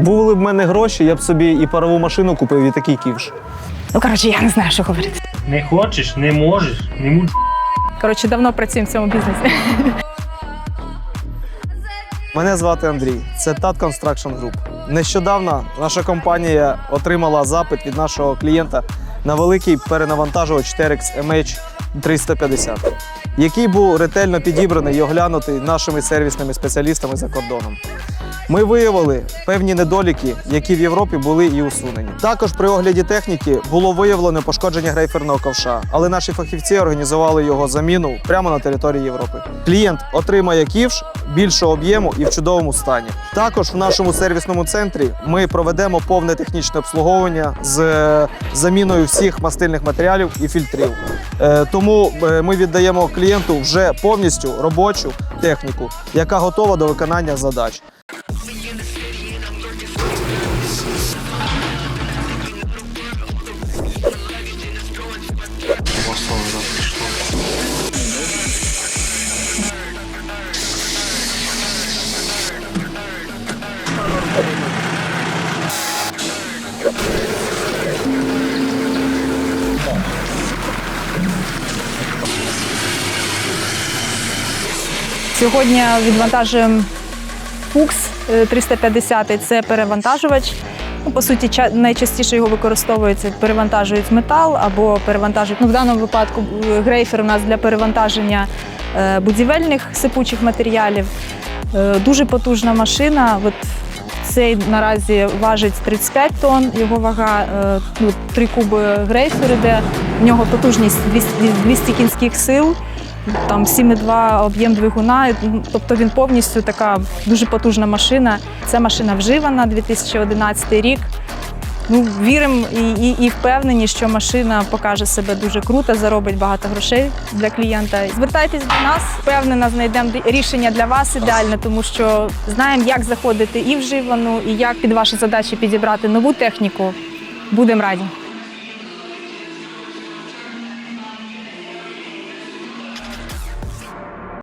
Були б в мене гроші, я б собі і парову машину купив, і такий ківш. Ну коротше, я не знаю, що говорити. Не хочеш, не можеш, не муч. Коротше, давно працюємо в цьому бізнесі. Мене звати Андрій. Це TAT Construction Group. Нещодавно наша компанія отримала запит від нашого клієнта на великий перенавантажувач Terex MH 350, який був ретельно підібраний і оглянутий нашими сервісними спеціалістами за кордоном. Ми виявили певні недоліки, які в Європі були і усунені. Також при огляді техніки було виявлено пошкодження грейферного ковша, але наші фахівці організували його заміну прямо на території Європи. Клієнт отримає ківш більшого об'єму і в чудовому стані. Також в нашому сервісному центрі ми проведемо повне технічне обслуговування з е, заміною всіх мастильних матеріалів і фільтрів. Е, Тому е, ми віддаємо клієнту вже повністю робочу техніку, яка готова до виконання задач. Сьогодні відвантажуємо Фукс е, 350 це перевантажувач. Ну, по суті, найчастіше його використовується, перевантажують метал або перевантажують. Ну, в даному випадку е, грейфер у нас для перевантаження е, будівельних сипучих матеріалів. Дуже потужна машина. От цей наразі важить 35 тонн, його вага ну, 3 куби грейфер іде. В нього потужність 200, 200 кінських сил там 7,2 об'єм двигуна. ну, Тобто він повністю така дуже потужна машина. Ця машина вживана 2011 рік. Ну, віримо і, і, і впевнені, що машина покаже себе дуже круто, заробить багато грошей для клієнта. Звертайтесь до нас, впевнена, знайдемо рішення для вас ідеальне, тому що знаємо, як заходити і вживану, і як під ваші задачі підібрати нову техніку. Будемо раді.